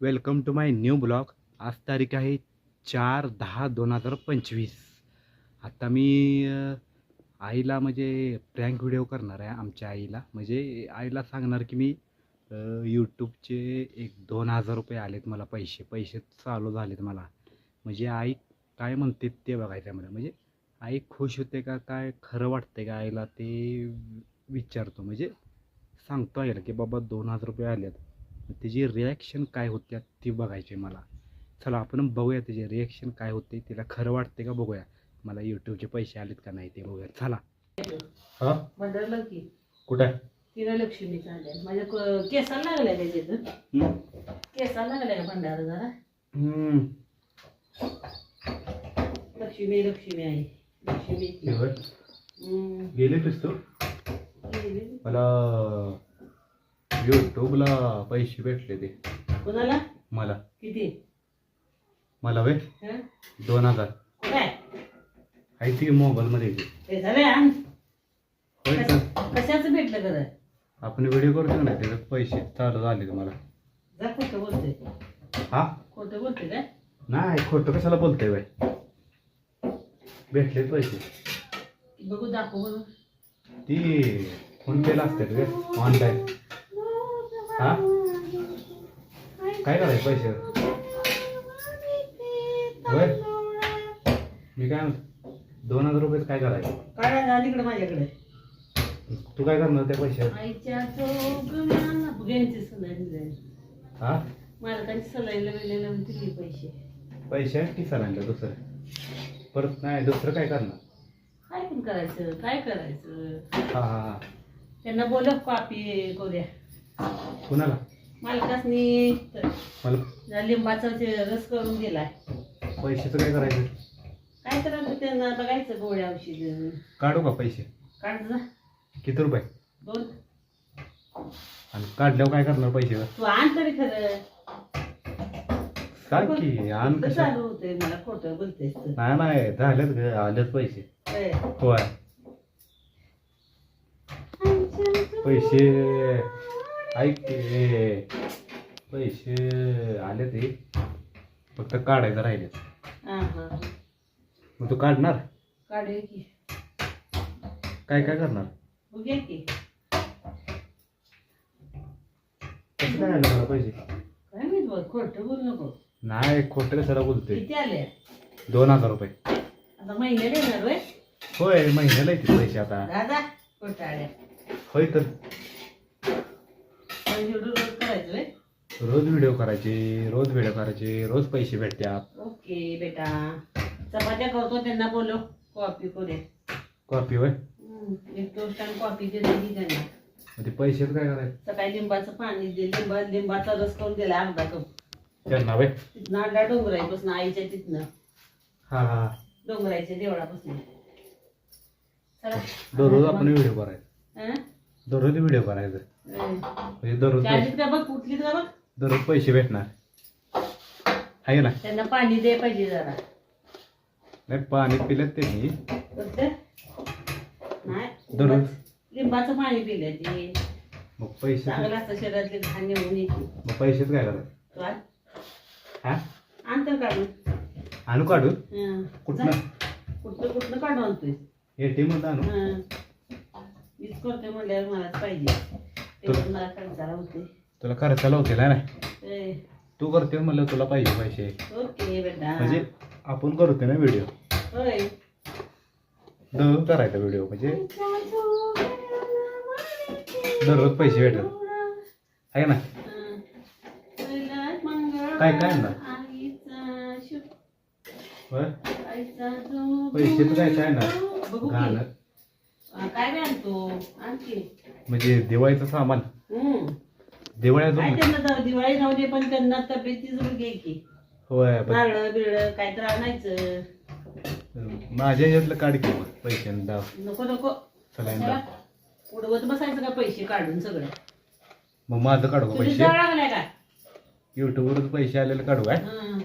Welcome to my new blog. आज तारीख आहे चार दहा दोन हजार पंचवीस. आता मी आईला म्हणजे प्रँक व्हिडिओ करणार आहे आमच्या आईला. म्हणजे आईला सांगणार की मी यूट्यूबचे एक दोन हजार रुपये आलेत मला पैसे. पैसे चालू झालेत मला. म्हणजे आई काय म्हणते ते बघायचं आहे मला. म्हणजे आई खुश होते का काय खरं वाटते का आईला ते विचारतो. म्हणजे सांगतो आईला की बाबा दोन हजार रुपये आलेत. त्याची रिॲक्शन काय होत्या ती बघायची आहे मला. चला आपण बघूया त्याची रिॲक्शन काय होते तिला खरं वाटते का बघूया. मला यूट्यूबचे पैसे आलेत का नाही ते बघूया. चला. हां? मंडळलं की कुठं तिला लक्ष्मी चालल्या माझ्या क- केसाला लागल्या त्याच्यात केसाला लागल्या का भंडारा जरा? लक्ष्मी लक्ष्मी आहे लक्ष्मी. हम्म. गेले तू. मला यूट्यूबला पैसे भेटले ते. कोणाला? मला. किती? मला वे हं? दोन हजार. काय आहे ती आण. होय का? कशाचं भेटलं खरं? आपण व्हिडिओ करतो ना त्याच्यात पैसे चालू झाले मला. जा खोटं बोलते हा? खोटं बोलते काय? नाही खोटं कशाला बोलतोय बाय भेटले पैसे. बघू दाखव बघू ती फोन पेला असते रे ऑनलाईन. हा? काय करायचं पैसे? होय? मी काय म्हणतो? दोन हजार रुपये काय करायचं? काय झाली इकडे माझ्याकडे. तू काय करणार त्या आईच्या सलाईन जाईल हा? मालकांची दिली पैसे. पैसे की सरांच्या दुसरं? परत नाही दुसरं काय करणार? काय पण करायचं काय करायचं? हा हा हा. त्यांना बोलव कॉपी करूया. कुणाला? मालकासनी. मला लिंबाचा ते रस करून दिलाय. पैशाचं काय करायचं? काय करायचं त्यांना बघायचं गोळ्या औषध. काढू का पैसे? काढ जा. किती रुपये? दोन. आणि काढल्यावर काय करणार पैसे? तू आण तरी खरं. सांग की आण कसं कशा चालू होतंय मला खोटं बोलतेस तर. नाही नाही झालेत ग आलेत पैसे. काय? होय. पैसे. ऐक की, पैसे आले ते फक्त काढायचं राहिले. हा हा मग तू काढणार? काढूया की. काय काय करणार? बघूया की. कसं काय आलं मला पैसे? काय माहीत बघ खोटं बोल नको. नाही खोटं किती आले? दोन हजार रुपये. आता महिन्याला येणार होय? होय महिन्याला येते पैसे आता. दादा होय तर. रोज करायचं रोज व्हिडिओ करायचे रोज व्हिडिओ करायचे रोज पैसे भेटतात. ओके बेटा. चपात्या करतो त्यांना बोलव. कॉफी करूया. कॉपी होय? हम्म, एक टोस्ट आणि कॉफी दिली त्यांना. मग ते पैसे काय करायचं सकाळी लिंबाचं पाणी दे. लिंबा लिंबाचा रस करून दिला अर्धा कप. त्यांना होय? तिथनं आणला डोंगराईपासून आईच्या तिथनं. हा हा. डोंगराईच्या देवळापासून. चला. दररोज आपण व्हिडिओ करायचा. हं? दररोज व्हिडिओ करायचं. म्हणजे दररोज पैसे चालीत का बघ कुठलीत का बघ. दररोज पैसे भेटणार. आहे ना त्यांना पाणी दे पाहिजे जरा. नाही पाणी पिलेत त्यांनी? नाही दररोज? लिंबाचं पाणी पिलं ते. मग पैसे चांगलं असतं शरीरातले घाण निघून येते. मग पैसेच काय करायचं तू आण हा? आणतं काढून. आणू काढू हं. कुठनं? जा. कुठनं कुठनं काढून आणतोय? एटीएममध्ये आणू? हं. मीच करते म्हणल्यावर मलाच पाहिजे. तेवढं मला कंटाळा होते? तुला खर्चाला होते ना? ए, तू करते म्हणलं तुला पाहिजे पैसे. ओके बेटा. म्हणजे आपण करतो ना व्हिडिओ होय. दररोज करायचा व्हिडिओ म्हणजे दररोज पैसे भेटत आहे ना? काय काय आणणार? जो पैसे तर काय काय ना. गाणं काय बी आणतो? आणखी. म्हणजे दिवाळीचं सामान. हम्म. दिवाळी काय अजून त्यांना तर दिवाळी राहू दे पण त्यांना तब्येती जरूर घे की. होय पण नारळ बिरळ काय तर आणायचं. माझ्या ह्यातलं काढ की दाव. नको नको. चला. दाव. उडवत बसायचं का पैसे काढून सगळं? मग माझं काढू का तुझी पैसे? जळ लागलाय का? युट्यूबवर पैसे आलेले काढू काय हं.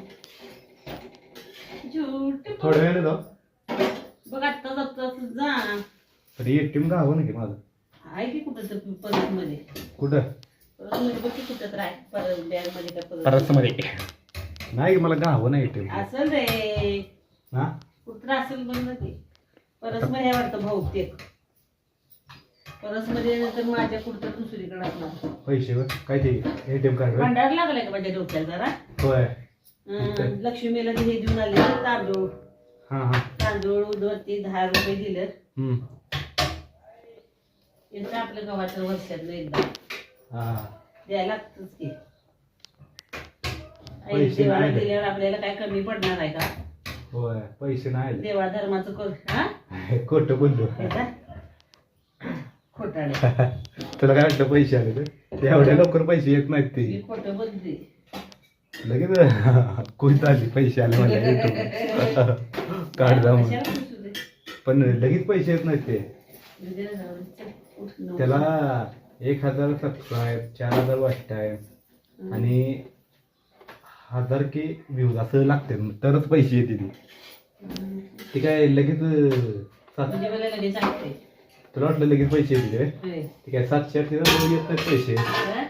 झूट थोड्या वेळाने जाऊ. बघ आत्ता जाता जा. पण एटीएम गावं ना की माझं? आहे की कुठं तर परत मध्ये कुठं? परत मध्ये बघ की कुठं तर आहे. परत बॅगमध्ये का परत परत मध्ये नाही मला गावं नाही येते असेल रे. हा? कुठं असेल बघ ना ते. परसमध्ये वाटतं बहुतेक. परसमध्ये नंतर माझ्या कुठं दुसरीकडे असणार. पैसे वर? काय ते एटीएम कार्ड वर? भांडार लागलाय का माझ्या डोक्यात जरा? होय. हं, लक्ष्मीला ते हे देऊन आले ना तांदूळ. हा हा. तांदूळ उदवरती दहा रुपये दिलं हम्म. येतं आपलं गव्हाचं वर्षातलं एकदा हा द्यायला लागतच की आई पैसे देवाला नाही. दिल्यावर आपल्याला काय कमी पडणार आहे का होय पैसे नाही आले. देवा धर्माचं कर हा खोटं बोललो येता? खोटाडे तुला काय वाटलं पैसे आले ते एवढ्या लवकर पैसे येत नाहीत ते मी खोटं बोलते लगेच कोणतं आले पैसे आले मला YouTube. काढ जा म्हणून. कशाला पुसू दे? पण लगेच पैसे येत नाहीत ते जाऊ. चल. त्याला एक हजार सबस्क्राईब चार हजार वॉच टाईम. आणि हजार के व्ह्यूज असं लागते तरच पैसे येते ते हं. ते काय लगेच सात म्हणजे मला लगेच सांगते तुला वाटलं लगेच पैसे येते काय होय. ते काय सातशे आठशे पैसे. हा?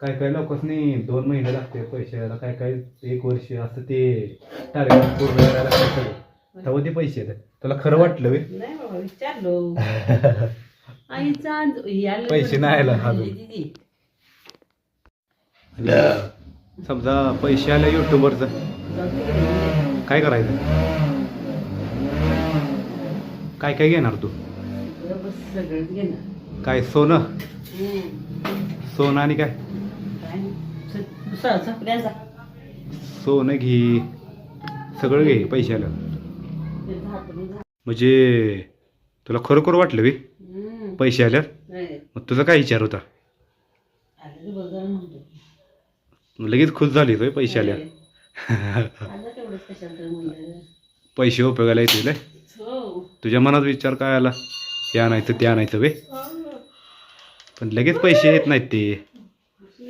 काय काय लोकांनी दोन महिने लागते पैसे यायला काय काय एक वर्ष असं ते टार्गेट पूर्ण करायला लागतं. सगळं तेव्हा ते पैसे येतात. तुला खरं वाटलं नाही बाबा विचारलो. आईचा याला पैसे नाही आला अजून. दिदी. समजा पैसे आले युट्यूबवरचं. काय करायचं? काय काय घेणार तू? बस काय सोनं. सोनं आणि काय? स- सोनं घे. सगळं घे पैसे आलं ते म्हणजे तुला खरोखर वाटलं बी. पैसे आल्यात? नाही. मग तुझा काय विचार होता? लगेच खुश झाली होय पैसे आल्या. आलं तेवढंच कशाला तर म्हणलं. पैसे उपयोगाला येतील हो. तुझ्या मनात विचार काय आला? हे आणायचं ते आणायचं वे पण लगेच पैसे येत नाहीत ते.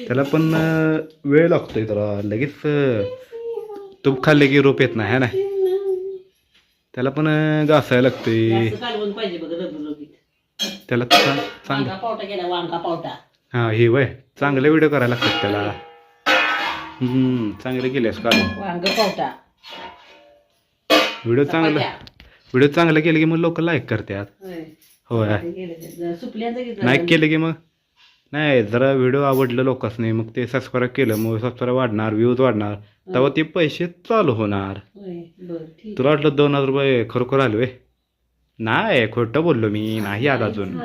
त्याला पण वेळ लागतोय त्याला लगेच तूप खाल्ले की रोप येत नाही है ना? त्याला पण घासायला लागतंय. त्याला चा- चांग वांगा पावटा केला वांगा पावटा. हा हे वय. चांगले व्हिडिओ करायला लागतात त्याला. हम्म चांगले केलेस का वांग पावटा. व्हिडिओ चांगला. व्हिडिओ चांगला केले की मग लोक लाईक करतात. होय. ते. केलं नाही की मग? नाही जरा व्हिडिओ आवडलं लोकांनी मग ते सबस्क्राईब केलं मग सबस्क्राईब वाढणार व्ह्यूज वाढणार. तेव्हा ते पैसे चालू होणार. तुला वाटलं दोन हजार रुपये खरोखर आले? नाही खोटं बोललो मी. नाही आला अजून.